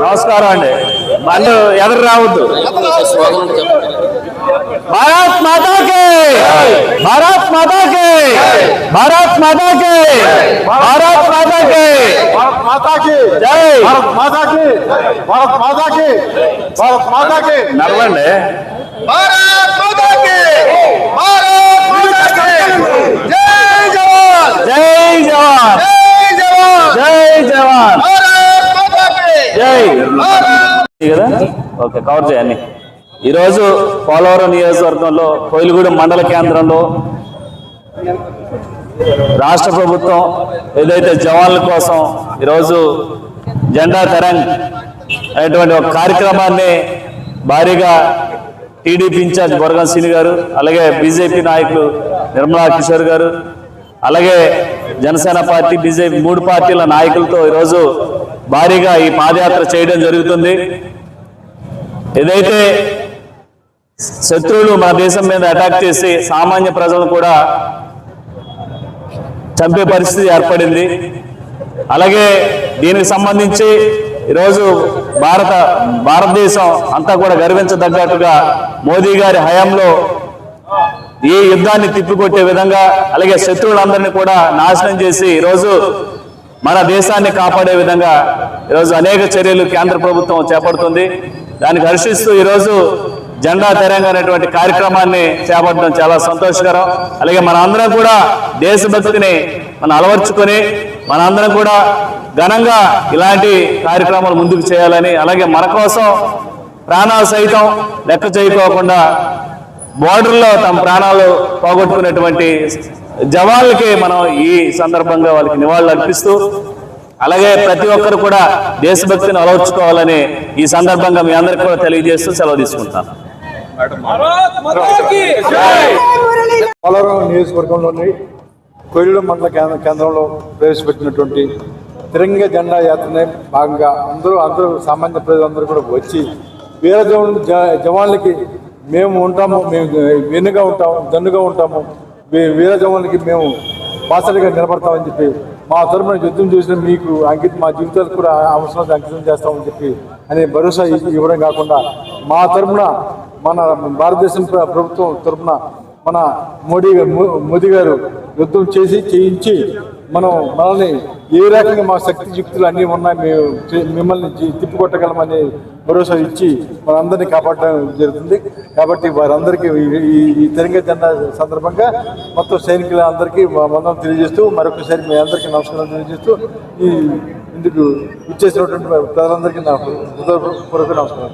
నమస్కారం అండి. మళ్ళీ ఎదురు రావద్దు? భారత్ మాతాకి! భారత్ మాతాకి! భారత్ మాతాకి! భారత్ మాతాకి! భారత్ మాతాకి! జై! భారత్ మాతాకి! భారత్ మాతాకి! భారత్ మాతాకి! నడవండి. భారత్ మాతాకి భారత్ మాతాకి జై జవాన్ జై జవాన్ జై జవాన్ జై జవాన్ భారత్ మాతాకి జై భారత్ కదా? ఓకే కవర్ చేయండి. ఈరోజు పోలవరం నియోజకవర్గంలో కోయిలగూడెం మండల కేంద్రంలో రాష్ట్ర ప్రభుత్వం ఏదైతే జవాన్ల కోసం ఈరోజు జెండా తరంగ్ అనేటువంటి ఒక కార్యక్రమాన్ని భారీగా టీడీపీ ఇన్ఛార్జ్ బొరగం సిని గారు అలాగే బీజేపీ నాయకులు నిర్మలా కిషోర్ గారు అలాగే జనసేన పార్టీ బీజేపీ మూడు పార్టీల నాయకులతో ఈరోజు భారీగా ఈ పాదయాత్ర చేయడం జరుగుతుంది. ఏదైతే శత్రువులు మన దేశం మీద అటాక్ చేసి సామాన్య ప్రజలను కూడా చంపే పరిస్థితి ఏర్పడింది. అలాగే దీనికి సంబంధించి ఈరోజు భారత భారతదేశం అంతా కూడా గర్వించదగ్గట్టుగా మోదీ గారి హయాంలో ఈ యుద్ధాన్ని తిప్పికొట్టే విధంగా అలాగే శత్రువులందరినీ కూడా నాశనం చేసి ఈరోజు మన దేశాన్ని కాపాడే విధంగా ఈరోజు అనేక చర్యలు కేంద్ర ప్రభుత్వం చేపడుతుంది. దాన్ని హర్షిస్తూ ఈరోజు జెండా తెరంగ అనేటువంటి కార్యక్రమాన్ని చేపట్టడం చాలా సంతోషకరం. అలాగే మన అందరం కూడా దేశభక్తిని మనం అలవర్చుకొని మన అందరం కూడా ఘనంగా ఇలాంటి కార్యక్రమాలు ముందుకు చేయాలని అలాగే మన కోసం ప్రాణాలు సైతం లెక్క చేయకోకుండా బోర్డర్లో తమ ప్రాణాలు పోగొట్టుకున్నటువంటి జవాన్లకి మనం ఈ సందర్భంగా వాళ్ళకి నివాళులు అర్పిస్తూ అలాగే ప్రతి ఒక్కరు కూడా దేశభక్తిని అలవర్చుకోవాలని ఈ సందర్భంగా మీ అందరికీ కూడా తెలియజేస్తూ సెలవు తీసుకుంటాను పోలవరం నియోజకవర్గంలోని కొయ్యూరు మండల కేంద్ర కేంద్రంలో ప్రవేశపెట్టినటువంటి తిరంగ జెండా యాత్రనే భాగంగా అందరూ అందరూ సామాన్య ప్రజలందరూ కూడా వచ్చి వీర జవాన్ జవాన్లకి మేము ఉంటాము మేము వెన్నుగా ఉంటాము దన్నుగా ఉంటాము. వీ- వీర జవాన్లకి మేము బాసరిగా నిలబడతామని చెప్పి మా తరపున యుద్ధం చేసిన మీకు అంకితం మా జీవితాలకు కూడా అవసరం అంకితం చేస్తామని చెప్పి అనే భరోసా ఇవ్వడం కాకుండా మా తరపున మన భారతదేశం ప్రభుత్వం తరపున మన మోడీ మోదీ గారు యుద్ధం చేసి చేయించి మనం మనల్ని ఏ రకంగా మా శక్తి యుక్తులు అన్నీ ఉన్నాయి మేము మిమ్మల్ని జీ- తిప్పికొట్టగలమని భరోసా ఇచ్చి మనందరినీ కాపాడడం జరుగుతుంది. కాబట్టి వారందరికీ ఈ- ఈ తెలంగాణ జెండా సందర్భంగా మొత్తం సైనికులందరికీ మందం తెలియజేస్తూ మరొకసారి మీ అందరికీ నమస్కారం తెలియజేస్తూ ఈ ఇందుకు ఇచ్చేసినటువంటి ప్రజలందరికీ నా హృదయపూర్వక నమస్కారం